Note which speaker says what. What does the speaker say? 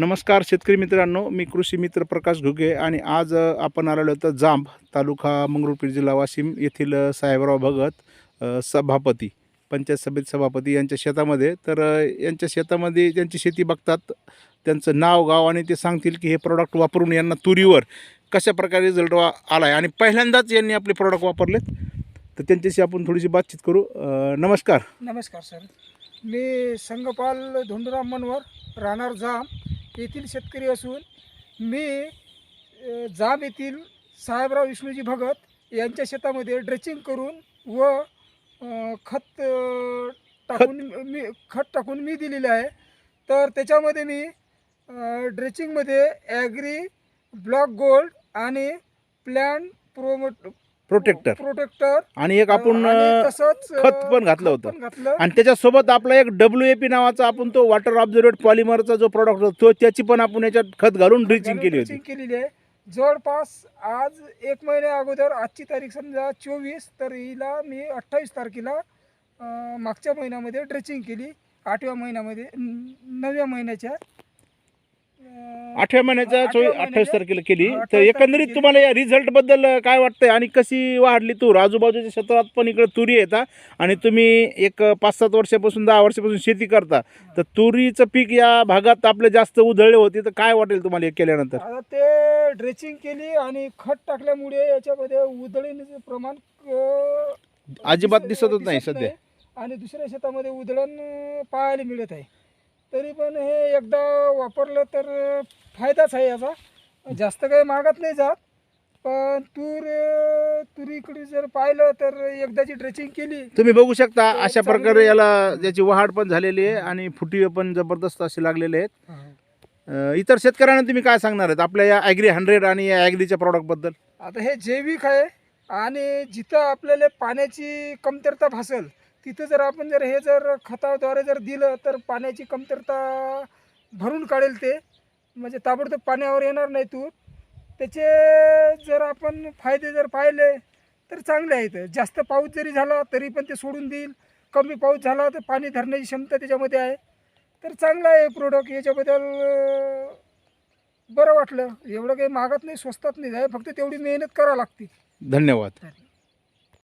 Speaker 1: नमस्कार शेतकरी मित्रांनो मी कृषी मित्र प्रकाश घुगे आणि आज आपण आलेलो तर जांब तालुका मंगरुळपीर जिल्हा वाशिम येथील साहेबराव भगत सभापती पंचायत सभेत सभापती यांच्या शेतामध्ये. तर यांच्या शेतामध्ये त्यांची शेती बघतात त्यांचं नाव गाव आणि ते सांगतील की हे प्रॉडक्ट वापरून यांना तुरीवर कशा प्रकारे रिझल्ट वा आला आहे आणि पहिल्यांदाच यांनी आपले प्रॉडक्ट वापरलेत. तर त्यांच्याशी आपण थोडीशी बातचीत करू. नमस्कार.
Speaker 2: नमस्कार सर. मी संगपाल धोंडराम मनवर राहणार जाम येथील शेतकरी असून मी जाम येथील साहेबराव विष्णूजी भगत यांच्या शेतामध्ये ड्रेचिंग करून व खत टाकून मी खत टाकून मी दिलेले आहे. तर त्याच्यामध्ये मी ड्रेचिंगमध्ये ॲग्री ब्लॉक गोल्ड आणि प्लॅन प्रोमोट
Speaker 1: प्रोटेक्टर
Speaker 2: प्रोटेक्टर
Speaker 1: आणि एक आपण
Speaker 2: आणि
Speaker 1: अ,
Speaker 2: तसंच अ,
Speaker 1: खत पण घातलं होतं.
Speaker 2: पण घातलं.
Speaker 1: आणि त्याच्यासोबत आपला एक डब्ल्यू ए पी नावाचा आपण तो वॉटर ऑब्झर्वेट पॉलिमरचा जो प्रॉडक्ट होता तो त्याची पण आपण याच्यात खत घालून ड्रिचिंग केली होती.
Speaker 2: ड्रिचिंग केलेली आहे. जवळपास आज एक महिन्या अगोदर आजची तारीख समजा चोवीस तर हिला मी अठ्ठावीस तारखेला अं, मागच्या महिन्यामध्ये ड्रेचिंग केली. आठव्या महिन्यामध्ये न- नवव्या महिन्याच्या
Speaker 1: आठव्या महिन्याच्या चोवीस अठ्ठावीस तारखेला केली. तर एकंदरीत तुम्हाला या रिझल्टबद्दल काय वाटतंय आणि कशी वाढली तूर? आजूबाजूच्या क्षेत्रात पण इकडे तुरी येतात आणि तुम्ही एक पाच सात वर्षापासून दहा वर्षापासून शेती करता. तर तुरीचं पीक या भागात आपले जास्त उधळले होते. तर काय वाटेल तुम्हाला हे केल्यानंतर?
Speaker 2: आता ते ड्रेचिंग केली आणि खत टाकल्यामुळे याच्यामध्ये उधळीचं प्रमाण अं,
Speaker 1: अजिबात
Speaker 2: दिस-
Speaker 1: दिसतच नाही सध्या.
Speaker 2: आणि दुसऱ्या शेतामध्ये उधळण पाहायला मिळत आहे. तरी पण हे एकदा वापरलं तर फायदाच आहे याचा. जास्त काही मागत नाही जात पण तूर तुरीकडे जर पाहिलं तर एकदाची ड्रेचिंग केली.
Speaker 1: तुम्ही बघू शकता
Speaker 2: तर
Speaker 1: अशा प्रकारे याला त्याची वाढ पण झालेली आहे आणि फुटी पण जबरदस्त असे लागलेले आहेत. अं, इतर शेतकऱ्यांना तुम्ही काय सांगणार आहेत? आपल्या या ॲग्री हंड्रेड आणि या ॲग्रीच्या प्रॉडक्टबद्दल
Speaker 2: आता हे जैविक आहे आणि जिथं आपल्याला पाण्याची कमतरता भासेल तिथं जर आपण जर हे जर खताद्वारे जर दिलं तर पाण्याची कमतरता भरून काढेल ते. म्हणजे ताबडतोब पाण्यावर येणार नाही तूर त्याचे जर आपण फायदे जर पाहिले तर चांगले आहेत. जास्त पाऊस जरी झाला तरी पण ते सोडून देईल. कमी पाऊस झाला तर पाणी धरण्याची क्षमता त्याच्यामध्ये आहे. तर चांगलं आहे प्रोडक्ट याच्याबद्दल बरं वाटलं. एवढं काही मागत नाही स्वस्तात नाही. आहे फक्त तेवढी मेहनत करावं लागते. धन्यवाद.